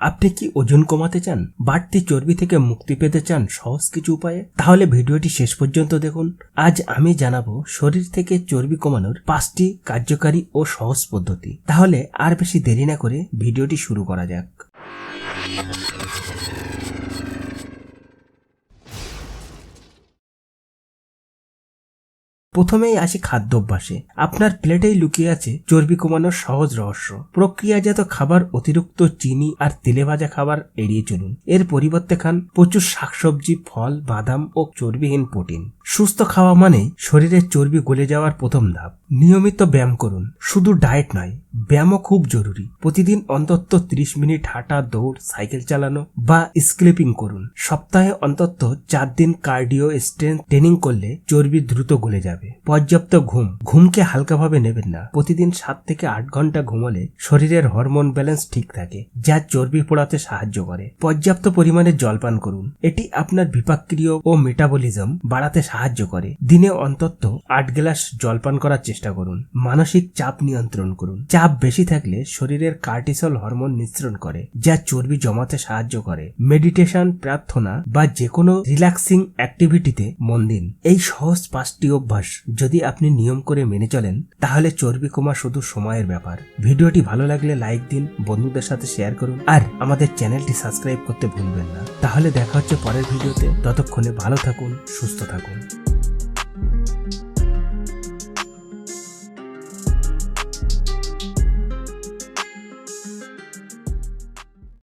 আপনি কি ওজন কমাতে চান? বাড়তি চর্বি থেকে মুক্তি পেতে চান সহজ কিছু উপায়ে? তাহলে ভিডিওটি শেষ পর্যন্ত দেখুন। আজ আমি জানাব শরীর থেকে চর্বি কমানোর পাঁচটি কার্যকারী ও সহজ পদ্ধতি। তাহলে আর বেশি দেরি না করে ভিডিওটি শুরু করা যাক। প্রথমেই আসি খাদ্যাভ্যাসে। আপনার প্লেটেই লুকিয়ে আছে চর্বি কমানোর সহজ রহস্য। প্রক্রিয়াজাত খাবার অতিরিক্ত চিনি আর তেলে ভাজা খাবার এড়িয়ে চলুন। এর পরিবর্তে খান প্রচুর শাকসবজি, ফল, বাদাম ও চর্বিহীন প্রোটিন। সুস্থ খাওয়া মানে শরীরের চর্বি গলে যাওয়ার প্রথম ধাপ। নিয়মিত ব্যায়াম করুন। শুধু ডায়েট নয় ব্যায়ামও খুব জরুরি। প্রতিদিন অন্তত 30 মিনিট হাঁটা, দৌড়, সাইকেল চালানো বা স্ক্লিপিং করুন। সপ্তাহে অন্তত চার দিন কার্ডিও, স্ট্রেংথ ট্রেনিং করলে চর্বি দ্রুত গলে যাবে। পর্যাপ্ত ঘুম। ঘুমকে হালকাভাবে নেবেন না। প্রতিদিন সাত থেকে আট ঘণ্টা ঘুমলে শরীরের হরমোন ব্যালেন্স ঠিক থাকে, যা চর্বি পোড়াতে সাহায্য করে। পর্যাপ্ত পরিমাণে জলপান করুন। এটি আপনার বিপাক্রিয় ও মেটাবলিজম বাড়াতে সাহায্য করে। দিনে অন্তত আট গ্লাস জলপান করার চেষ্টা করুন। মানসিক চাপ নিয়ন্ত্রণ করুন। চাপ বেশি থাকলে শরীরের কার্টিসল হরমোন নিঃসরণ করে, যা চর্বি জমাতে সাহায্য করে। মেডিটেশন, প্রার্থনা বা যে কোনো রিল্যাক্সিং অ্যাক্টিভিটিতে মন দিন। এই সহজ পাঁচটি অভ্যাস যদি আপনি নিয়ম করে মেনে চলেন, তাহলে চর্বি কমা শুধু সময়ের ব্যাপার। ভিডিওটি ভালো লাগলে লাইক দিন, বন্ধুদের সাথে শেয়ার করুন, আর আমাদের চ্যানেলটি সাবস্ক্রাইব করতে ভুলবেন না। তাহলে দেখা হচ্ছে পরের ভিডিওতে। ততক্ষণে ভালো থাকুন, সুস্থ থাকুন।